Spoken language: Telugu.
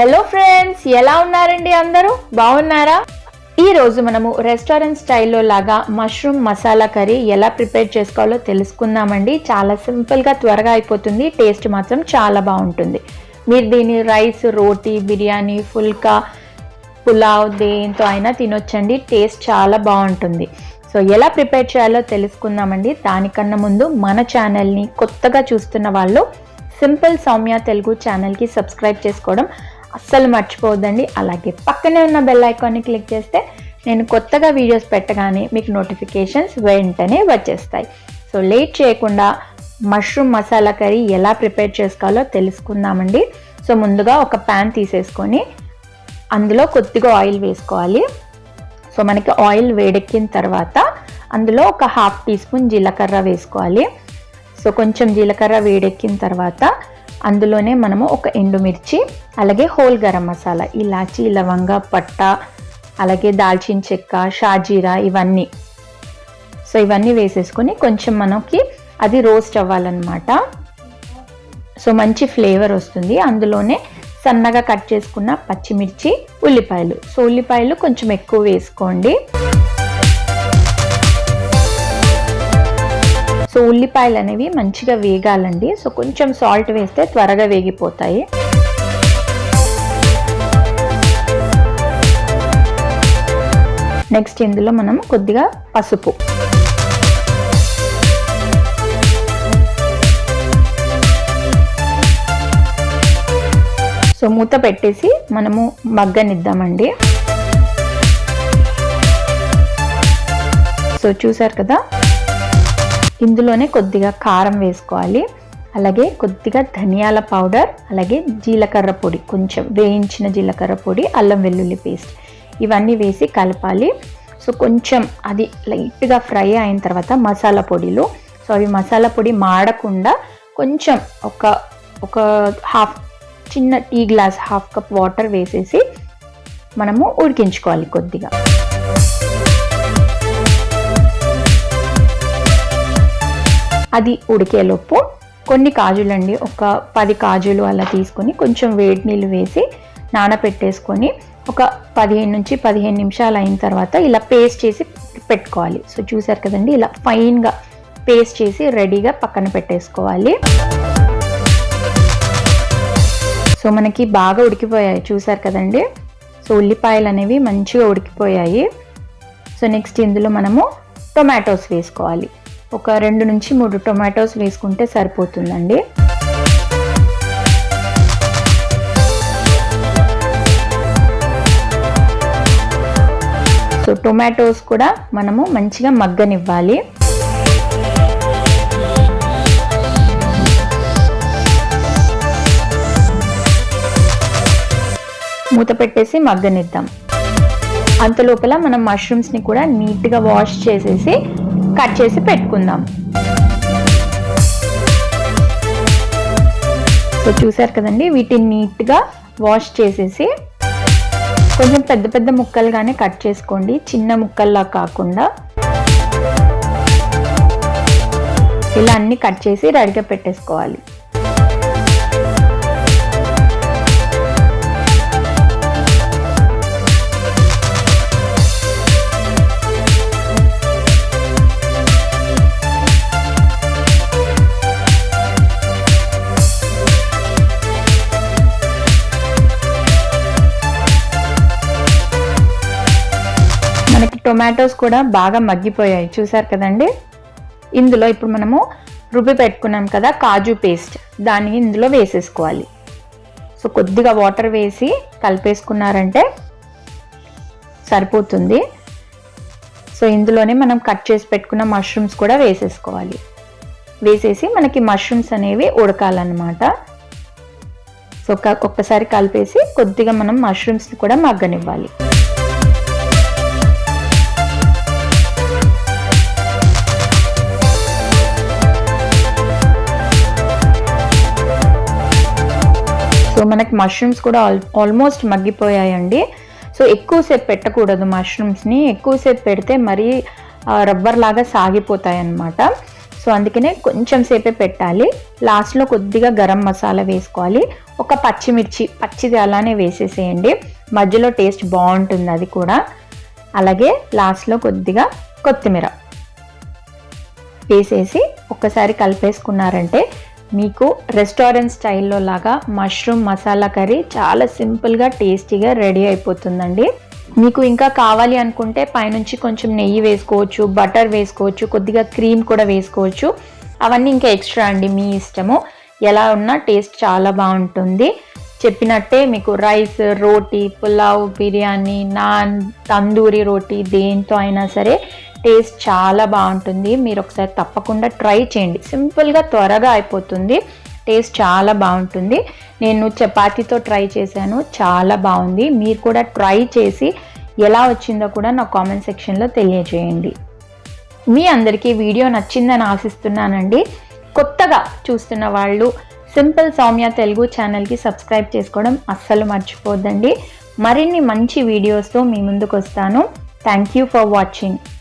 హలో ఫ్రెండ్స్ ఎలా ఉన్నారండి అందరూ? బాగున్నారా? ఈరోజు మనము రెస్టారెంట్ స్టైల్లో లాగా మష్రూమ్ మసాలా కర్రీ ఎలా ప్రిపేర్ చేసుకోవాలో తెలుసుకుందామండి. చాలా సింపుల్గా త్వరగా అయిపోతుంది. టేస్ట్ మాత్రం చాలా బాగుంటుంది. మీరు దీన్ని రైస్ రోటీ బిర్యానీ ఫుల్కా పులావ్ దేంతో అయినా తినొచ్చండి. టేస్ట్ చాలా బాగుంటుంది. సో ఎలా ప్రిపేర్ చేయాలో తెలుసుకుందామండి. దానికన్నా ముందు మన ఛానల్ని కొత్తగా చూస్తున్న వాళ్ళు సింపుల్ సౌమ్య తెలుగు ఛానల్కి సబ్స్క్రైబ్ చేసుకోవడం అస్సలు మర్చిపోవద్దండి. అలాగే పక్కనే ఉన్న బెల్ ఐకాన్ని క్లిక్ చేస్తే నేను కొత్తగా వీడియోస్ పెట్టగానే మీకు నోటిఫికేషన్స్ వెంటనే వచ్చేస్తాయి. సో లేట్ చేయకుండా మష్రూమ్ మసాలా కర్రీ ఎలా ప్రిపేర్ చేసుకోవాలో తెలుసుకుందామండి. సో ముందుగా ఒక ప్యాన్ తీసేసుకొని అందులో కొద్దిగా ఆయిల్ వేసుకోవాలి. సో మనకి ఆయిల్ వేడెక్కిన తర్వాత అందులో ఒక హాఫ్ టీ స్పూన్ జీలకర్ర వేసుకోవాలి. సో కొంచెం జీలకర్ర వేడెక్కిన తర్వాత అందులోనే మనము ఒక ఎండుమిర్చి అలాగే హోల్ గరం మసాలా ఇలాచి లవంగ పట్ట అలాగే దాల్చిన చెక్క షాజీరా ఇవన్నీ. సో ఇవన్నీ వేసేసుకొని కొంచెం మనకి అది రోస్ట్ అవ్వాలన్నమాట. సో మంచి ఫ్లేవర్ వస్తుంది. అందులోనే సన్నగా కట్ చేసుకున్న పచ్చిమిర్చి ఉల్లిపాయలు. సో ఉల్లిపాయలు కొంచెం ఎక్కువ వేసుకోండి. సో ఉల్లిపాయలు అనేవి మంచిగా వేగాలండి. సో కొంచెం సాల్ట్ వేస్తే త్వరగా వేగిపోతాయి. నెక్స్ట్ ఇందులో మనం కొద్దిగా పసుపు. సో మూత పెట్టేసి మనము మగ్గనిద్దామండి. సో చూసారు కదా? ఇందులోనే కొద్దిగా కారం వేసుకోవాలి. అలాగే కొద్దిగా ధనియాల పౌడర్ అలాగే జీలకర్ర పొడి కొంచెం వేయించిన జీలకర్ర పొడి అల్లం వెల్లుల్లి పేస్ట్ ఇవన్నీ వేసి కలపాలి. సో కొంచెం అది లైట్గా ఫ్రై అయిన తర్వాత మసాలా పొడిలు. సో అవి మసాలా పొడి మాడకుండా కొంచెం ఒక ఒక హాఫ్ చిన్న tea glass half cup water వేసేసి మనము ఉడికించుకోవాలి కొద్దిగా. అది ఉడికేలోపు కొన్ని కాజులండి ఒక పది కాజులు అలా తీసుకొని కొంచెం వేడి నీళ్ళు వేసి నానబెట్టేసుకొని ఒక పదిహేను నుంచి పదిహేను నిమిషాలు అయిన తర్వాత ఇలా పేస్ట్ చేసి పెట్టుకోవాలి. సో చూసారు కదండి ఇలా ఫైన్గా పేస్ట్ చేసి రెడీగా పక్కన పెట్టేసుకోవాలి. సో మనకి బాగా ఉడికిపోయాయి చూసారు కదండి? సో ఉల్లిపాయలు అనేవి మంచిగా ఉడికిపోయాయి. సో నెక్స్ట్ ఇందులో మనము టొమాటోస్ వేసుకోవాలి. ఒక రెండు నుంచి మూడు టొమాటోస్ వేసుకుంటే సరిపోతుందండి. సో టొమాటోస్ కూడా మనము మంచిగా మగ్గనివ్వాలి. మూత పెట్టేసి మగ్గనిద్దాం. అంత లోపల మనం మష్రూమ్స్ని కూడా నీట్గా వాష్ చేసేసి కట్ చేసి పెట్టుకుందాం. సో చూసారు కదండి వీటిని నీట్గా వాష్ చేసేసి కొంచెం పెద్ద పెద్ద ముక్కలుగానే కట్ చేసుకోండి చిన్న ముక్కల్లా కాకుండా. ఇలా అన్ని కట్ చేసి రెడీగా పెట్టేసుకోవాలి. టొమాటోస్ కూడా బాగా మగ్గిపోయాయి. చూసారు కదండి? ఇందులో ఇప్పుడు మనము రుబ్బి పెట్టుకున్నాం కదా కాజు పేస్ట్ దాన్ని ఇందులో వేసేసుకోవాలి. సో కొద్దిగా వాటర్ వేసి కలిపేసుకున్నారంటే సరిపోతుంది. సో ఇందులోనే మనం కట్ చేసి పెట్టుకున్న మష్రూమ్స్ కూడా వేసేసుకోవాలి. వేసేసి మనకి మష్రూమ్స్ అనేవి ఉడకాలన్నమాట. సో ఒక్కసారి కలిపేసి కొద్దిగా మనం మష్రూమ్స్ని కూడా మగ్గనివ్వాలి. సో మనకి మష్రూమ్స్ కూడా ఆల్ ఆల్మోస్ట్ మగ్గిపోయాయండి. సో ఎక్కువసేపు పెట్టకూడదు మష్రూమ్స్ని ఎక్కువసేపు పెడితే మరీ రబ్బర్ లాగా సాగిపోతాయి అన్నమాట సో అందుకనే కొంచెం సేపే పెట్టాలి. లాస్ట్లో కొద్దిగా గరం మసాలా వేసుకోవాలి. ఒక పచ్చిమిర్చి పచ్చిది అలానే వేసేసేయండి. మధ్యలో టేస్ట్ బాగుంటుంది అది కూడా. అలాగే లాస్ట్లో కొద్దిగా కొత్తిమీర. వేసేసి ఒక్కసారి కలిపేసుకున్నారంటే మీకు రెస్టారెంట్ స్టైల్లో లాగా మష్రూమ్ మసాలా కర్రీ చాలా సింపుల్గా టేస్టీగా రెడీ అయిపోతుందండి. మీకు ఇంకా కావాలి అనుకుంటే పైనుంచి కొంచెం నెయ్యి వేసుకోవచ్చు బటర్ వేసుకోవచ్చు కొద్దిగా క్రీమ్ కూడా వేసుకోవచ్చు. అవన్నీ ఇంకా ఎక్స్ట్రా అండి మీ ఇష్టము. ఎలా ఉన్నా టేస్ట్ చాలా బాగుంటుంది. చెప్పినట్టే మీకు రైస్ రోటీ పులావ్ బిర్యానీ నాన్ తందూరి రోటీ దేంతో అయినా సరే టేస్ట్ చాలా బాగుంటుంది. మీరు ఒకసారి తప్పకుండా ట్రై చేయండి. సింపుల్గా త్వరగా అయిపోతుంది. టేస్ట్ చాలా బాగుంటుంది. నేను చపాతీతో ట్రై చేశాను. చాలా బాగుంది. మీరు కూడా ట్రై చేసి ఎలా వచ్చిందో కూడా నా కామెంట్ సెక్షన్లో తెలియజేయండి. మీ అందరికీ వీడియో నచ్చిందని ఆశిస్తున్నానండి. కొత్తగా చూస్తున్న వాళ్ళు సింపుల్ సౌమ్య తెలుగు ఛానల్కి సబ్స్క్రైబ్ చేసుకోవడం అస్సలు మర్చిపోద్దండి. మరిన్ని మంచి వీడియోస్తో మీ ముందుకు వస్తాను థ్యాంక్ యూ ఫర్ వాచింగ్